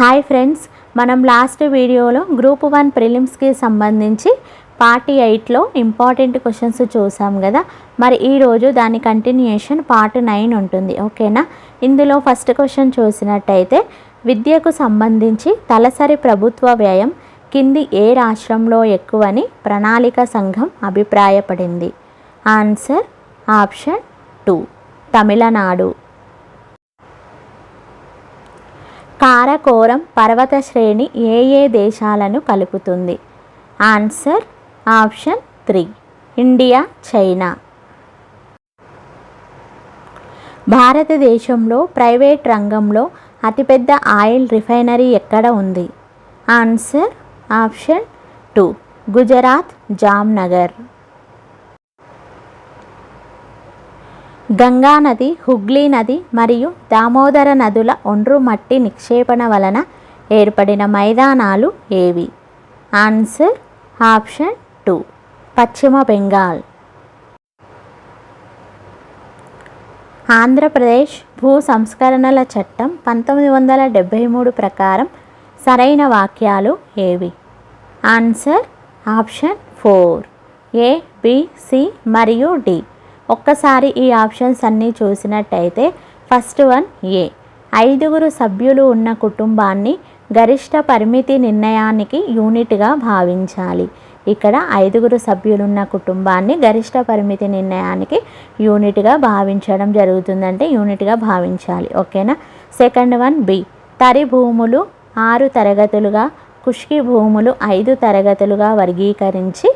Hi friends మనం last వీడియోలో group one ప్రిలిమ్స్కి సంబంధించి పార్ట్ ఎయిట్లో ఇంపార్టెంట్ క్వశ్చన్స్ చూసాం కదా. మరి ఈరోజు దాని కంటిన్యూషన్ పార్ట్ నైన్ ఉంటుంది. ఓకేనా ఇందులో ఫస్ట్ క్వశ్చన్ చూసినట్టయితే విద్యకు సంబంధించి తలసరి ప్రభుత్వ వ్యయం కింది ఏ రాష్ట్రంలో ఎక్కువని ప్రణాళిక సంఘం అభిప్రాయపడింది? Answer option two Tamil Nadu. Karakoram పర్వత శ్రేణి ఏ ఏ దేశాలను కలుపుతుంది? Answer option three India China. భారతదేశంలో ప్రైవేట్ రంగంలో అతిపెద్ద ఆయిల్ రిఫైనరీ ఎక్కడ ఉంది? Answer option two Gujarat Jamnagar. Ganga నది హుగ్లీ నది మరియు దామోదర నదుల ఒండ్రు మట్టి నిక్షేపణ వలన ఏర్పడిన మైదానాలు ఏవి? ఆన్సర్ ఆప్షన్ టూ పశ్చిమ బెంగాల్. ఆంధ్రప్రదేశ్ భూ సంస్కరణల చట్టం పంతొమ్మిది వందల డెబ్భై మూడు ప్రకారం సరైన వాక్యాలు ఏవి? Answer option four A B C మరియు డి. ఒక్కసారి ఈ ఆప్షన్స్ అన్నీ చూసినట్టయితే ఫస్ట్ వన్ ఏ. ఐదుగురు సభ్యులు ఉన్న కుటుంబాన్ని గరిష్ట పరిమితి నిర్ణయానికి యూనిట్గా భావించాలి. ఇక్కడ ఐదుగురు సభ్యులున్న కుటుంబాన్ని గరిష్ట పరిమితి నిర్ణయానికి యూనిట్గా భావించడం జరుగుతుందంటే యూనిట్గా భావించాలి. ఓకేనా? Second one B. తరి భూములు ఆరు తరగతులుగా కుష్కి భూములు ఐదు తరగతులుగా వర్గీకరించి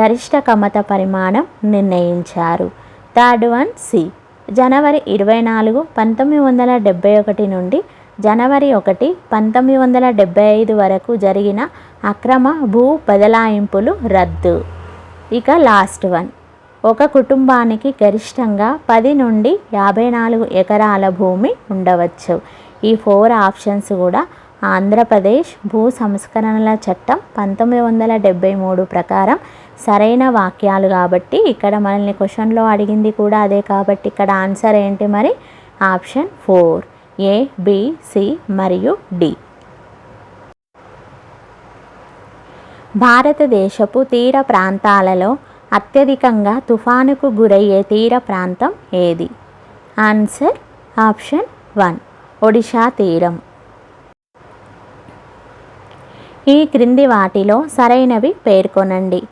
గరిష్ట కమత పరిమాణం నిర్ణయించారు. Third one C. జనవరి ఇరవై నాలుగు పంతొమ్మిది వందల డెబ్బై ఒకటి నుండి జనవరి ఒకటి పంతొమ్మిది వందల డెబ్బై ఐదు వరకు జరిగిన అక్రమ భూ బదలాయింపులు రద్దు. ఇక లాస్ట్ వన్. ఒక కుటుంబానికి గరిష్టంగా పది నుండి యాభై నాలుగు ఎకరాల భూమి ఉండవచ్చు. ఈ ఫోర్ ఆప్షన్స్ కూడా ఆంధ్రప్రదేశ్ భూ సంస్కరణల చట్టం పంతొమ్మిది వందల డెబ్బై మూడు ప్రకారం సరైన వాక్యాలు కాబట్టి ఇక్కడ మనల్ని క్వశ్చన్లో అడిగింది కూడా అదే కాబట్టి ఇక్కడ ఆన్సర్ ఏంటి మరి? Option four. A B C మరియు డి. భారతదేశపు తీర ప్రాంతాలలో అత్యధికంగా తుఫానుకు గురయ్యే తీర ప్రాంతం ఏది? Answer option one. ఒడిషా తీరం. ఈ క్రింది వాటిలో సరైనవి పేర్కొనండి.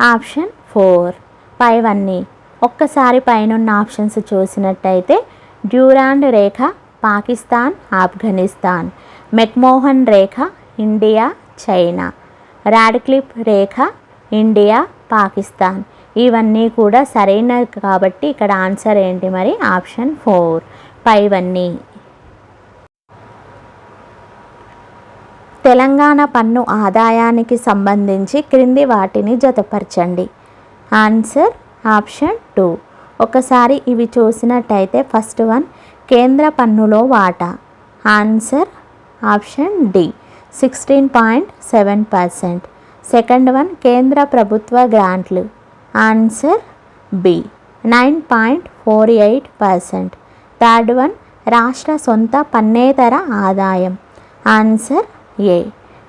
Option four. పైవన్నీ. ఒక్కసారి పైనున్న ఆప్షన్స్ చూసినట్టయితే డ్యూరాండ్ రేఖ పాకిస్తాన్ ఆఫ్ఘనిస్తాన్. మెక్మోహన్ రేఖ ఇండియా చైనా. రాడ్క్లిప్ రేఖ ఇండియా పాకిస్తాన్. ఇవన్నీ కూడా సరైన కాబట్టి ఇక్కడ ఆన్సర్ ఏంటి మరి? Option four. పైవన్నీ. తెలంగాణ పన్ను ఆదాయానికి సంబంధించి క్రింది వాటిని జతపరచండి. Answer option two. ఒకసారి ఇవి చూసినట్టయితే ఫస్ట్ వన్ కేంద్ర పన్నులో వాటా. Answer option D sixteen point seven percent. Second one కేంద్ర ప్రభుత్వ గ్రాంట్లు. Answer B nine point four eight percent. Third one రాష్ట్ర సొంత పన్నేతర ఆదాయం. Answer A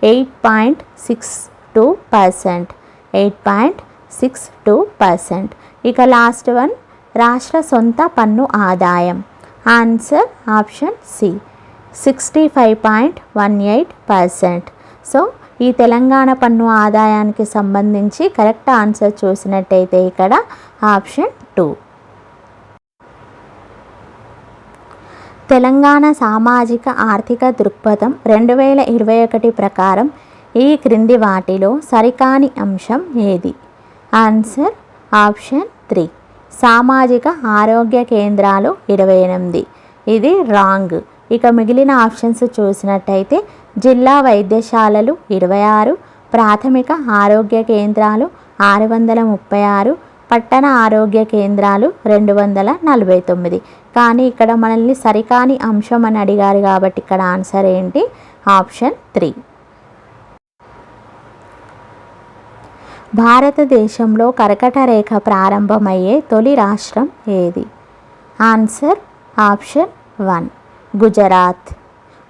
eight point six two percent eight point six two percent ఇక లాస్ట్ వన్ రాష్ట్ర సొంత పన్ను ఆదాయం. Answer option C sixty five point one eight percent so ఈ తెలంగాణ పన్ను ఆదాయానికి సంబంధించి కరెక్ట్ ఆన్సర్ చూసినట్టయితే ఇక్కడ ఆప్షన్ టూ తెలంగాణ సామాజిక ఆర్థిక దృక్పథం రెండు వేల ఇరవై ఒకటి ప్రకారం ఈ క్రింది వాటిలో సరికాని అంశం ఏది? Answer option three. సామాజిక ఆరోగ్య కేంద్రాలు ఇరవై ఎనిమిది. ఇది రాంగ్. ఇక మిగిలిన ఆప్షన్స్ చూసినట్టయితే జిల్లా వైద్యశాలలు ఇరవై ఆరు ప్రాథమిక ఆరోగ్య కేంద్రాలు ఆరు వందల ముప్పై ఆరు పట్టణ ఆరోగ్య కేంద్రాలు రెండు వందల నలభై తొమ్మిది. కానీ ఇక్కడ మనల్ని సరికాని అంశం అని అడిగారు కాబట్టి ఇక్కడ ఆన్సర్ ఏంటి? Option three. భారతదేశంలో కర్కట రేఖ ప్రారంభమయ్యే తొలి రాష్ట్రం ఏది? Answer option one. Gujarat.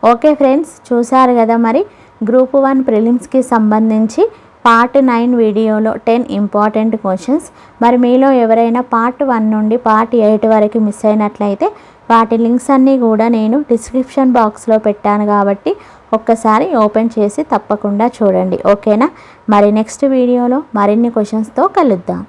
Okay friends చూసారు కదా మరి? గ్రూప్ వన్ ప్రిలిమ్స్కి సంబంధించి పార్ట్ నైన్ వీడియోలో టెన్ ఇంపార్టెంట్ క్వశ్చన్స్. మరి మీలో ఎవరైనా పార్ట్ వన్ నుండి పార్ట్ ఎయిట్ వరకు మిస్ అయినట్లయితే వాటి లింక్స్ అన్నీ కూడా నేను డిస్క్రిప్షన్ బాక్స్లో పెట్టాను కాబట్టి ఒక్కసారి ఓపెన్ చేసి తప్పకుండా చూడండి. ఓకేనా? మరి నెక్స్ట్ వీడియోలో మరిన్ని క్వశ్చన్స్తో కలుద్దాం.